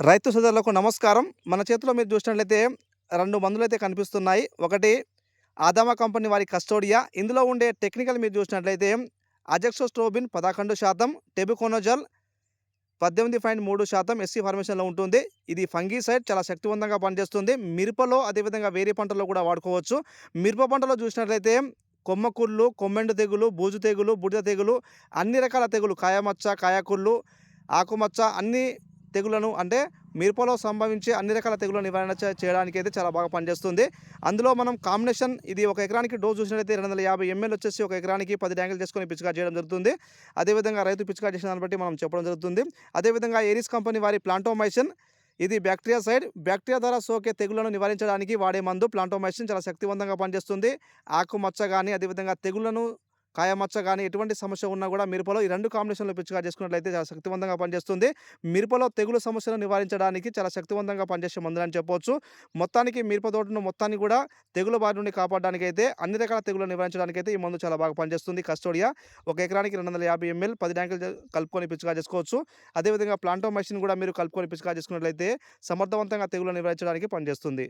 రైతు సోదరులకు నమస్కారం. మన చేతిలో మీరు చూసినట్లయితే రెండు మందులు అయితే కనిపిస్తున్నాయి. ఒకటి ఆదామా కంపెనీ వారి కస్టోడియా. ఇందులో ఉండే టెక్నికల్ మీరు చూసినట్లయితే అజెక్సోస్ట్రోబిన్ పదకొండు శాతం టెబుకోనోజల్ పద్దెనిమిది పాయింట్ మూడు శాతం ఎస్సీ ఫార్మేషన్లో ఉంటుంది. ఇది ఫంగీసైడ్ చాలా శక్తివంతంగా పనిచేస్తుంది. మిరపలో అదేవిధంగా వేరే పంటల్లో కూడా వాడుకోవచ్చు. మిరప పంటలో చూసినట్లయితే కొమ్మకుళ్ళు కొమ్మెండు తెగులు బూజు తెగులు బుడిద తెగులు అన్ని రకాల తెగులు కాయమచ్చ కాయకుళ్ళు ఆకుమచ్చ అన్ని తెగులను అంటే మిరపలో సంభవించే అన్ని రకాల తెగుల నివారణ చేయడానికి అయితే చాలా బాగా పనిచేస్తుంది. అందులో మనం కాంబినేషన్ ఇది ఒక ఎకరానికి డోస్ చూసినట్లయితే రెండు వందల యాభై ఎంఎల్ వచ్చేసి ఒక ఎకరానికి పది ట్యాంకులు చేసుకొని పిచికా చేయడం జరుగుతుంది. అదేవిధంగా రైతు పిచికా చేసిన దాన్ని బట్టి మనం చెప్పడం జరుగుతుంది. అదేవిధంగా ఏరిస్ కంపెనీ వారి ప్లాంటోమైసిన్ ఇది బ్యాక్టీరియా సైడ్ బ్యాక్టీరియా ద్వారా సోకే తెగుళ్ళను నివారించడానికి వాడే మందు ప్లాంటోమైసిన్ చాలా శక్తివంతంగా పనిచేస్తుంది. ఆకు మచ్చ కానీ అదేవిధంగా తెగుళ్ళను కాయమచ్చ కానీ ఎటువంటి సమస్య ఉన్నా కూడా మిరపలో ఈ రెండు కాంబినేషన్లో పిచ్చిగా చేసుకున్నట్లయితే చాలా శక్తివంతంగా పనిచేస్తుంది. మిరపలో తెగులు సమస్యను నివారించడానికి చాలా శక్తివంతంగా పనిచేసే మందులు అని చెప్పవచ్చు మొత్తానికి మిరప తోటను మొత్తాన్ని కూడా తెగుల బారి నుండి కాపాడడానికి అయితే అన్ని రకాల తెగులు నివారించడానికి అయితే ఈ మందు చాలా బాగా పనిచేస్తుంది. కస్టోడియా ఒక ఎకరానికి రెండు వందల యాభై ఎంఎల్ పది ట్యాంకులు కలుపుకొని పిచ్చిగా చేసుకోవచ్చు. అదేవిధంగా ప్లాంటో మెషిన్ కూడా మీరు కలుపుకొని పిచ్చిగా చేసుకున్నట్లయితే సమర్థవంతంగా తెగులు నివారించడానికి పనిచేస్తుంది.